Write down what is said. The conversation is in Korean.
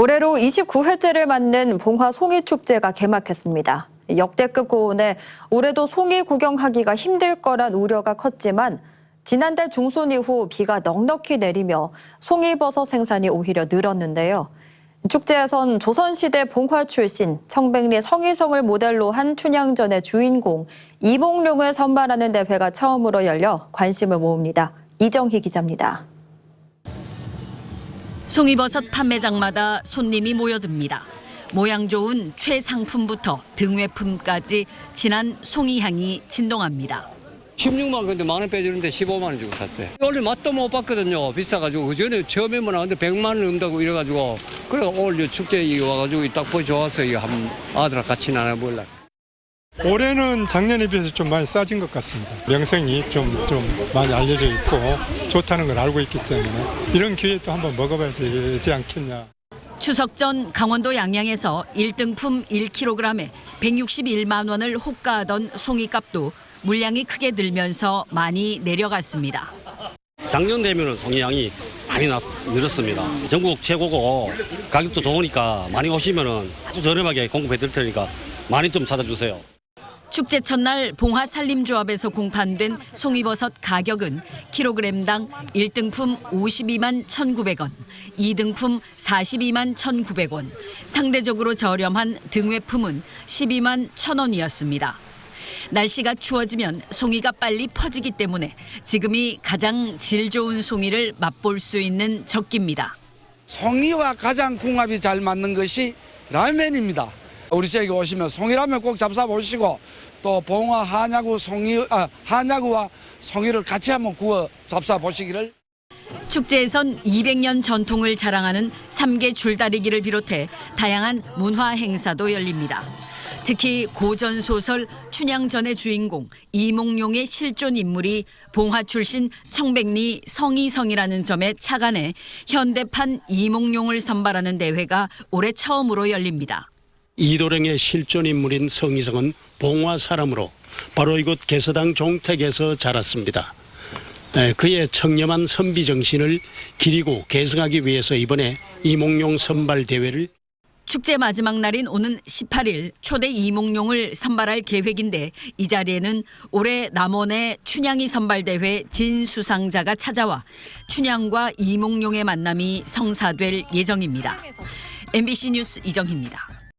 올해로 29회째를 맞는 봉화 송이 축제가 개막했습니다. 역대급 고온에 올해도 송이 구경하기가 힘들 거란 우려가 컸지만 지난달 중순 이후 비가 넉넉히 내리며 송이버섯 생산이 오히려 늘었는데요. 축제에선 조선시대 봉화 출신 청백리 성희성을 모델로 한 춘향전의 주인공 이몽룡을 선발하는 대회가 처음으로 열려 관심을 모읍니다. 이정희 기자입니다. 송이버섯 판매장마다 손님이 모여듭니다. 모양 좋은 최상품부터 등외품까지 진한 송이향이 진동합니다. 16만 근데 만 원 빼주는데 15만 원 주고 샀어요. 원래 맛도 못 봤거든요. 비싸가지고 그 전에 처음에만 나왔는데 100만 원 넘다고 이래가지고 그래 오늘 이 축제 에 와가지고 딱 좋아서 이거 한 아들랑 같이 나눠 먹으려. 올해는 작년에 비해서 좀 많이 싸진 것 같습니다. 명성이 좀, 좀 많이 알려져 있고 좋다는 걸 알고 있기 때문에 이런 기회에 또 한번 먹어봐야 되지 않겠냐. 추석 전 강원도 양양에서 1등품 1kg에 161만 원을 호가하던 송이값도 물량이 크게 늘면서 많이 내려갔습니다. 작년 되면은 송이향이 많이 나- 늘었습니다. 전국 최고고 가격도 좋으니까 많이 오시면은 아주 저렴하게 공급해 드릴 테니까 많이 좀 찾아주세요. 축제 첫날 봉화 산림조합에서 공판된 송이버섯 가격은 킬로그램당 1등품 52만 1,900원, 2등품 42만 1,900원, 상대적으로 저렴한 등외품은 12만 1,000원이었습니다. 날씨가 추워지면 송이가 빨리 퍼지기 때문에 지금이 가장 질 좋은 송이를 맛볼 수 있는 적기입니다. 송이와 가장 궁합이 잘 맞는 것이 라면입니다. 우리 지역에 오시면 송이라면 꼭 잡사 보시고 또 봉화 한야구 송이 아, 한야구와 송이를 같이 한번 구워 잡사 보시기를 축제에선 200년 전통을 자랑하는 삼계 줄다리기를 비롯해 다양한 문화 행사도 열립니다. 특히 고전 소설 춘향전의 주인공 이몽룡의 실존 인물이 봉화 출신 청백리 성이성이라는 점에 착안해 현대판 이몽룡을 선발하는 대회가 올해 처음으로 열립니다. 이도령의 실존 인물인 성희성은 봉화 사람으로 바로 이곳 개서당 종택에서 자랐습니다. 네, 그의 청렴한 선비 정신을 기리고 계승하기 위해서 이번에 이몽룡 선발 대회를 축제 마지막 날인 오는 18일 초대 이몽룡을 선발할 계획인데 이 자리에는 올해 남원의 춘향이 선발대회 진수상자가 찾아와 춘향과 이몽룡의 만남이 성사될 예정입니다. MBC 뉴스 이정희입니다.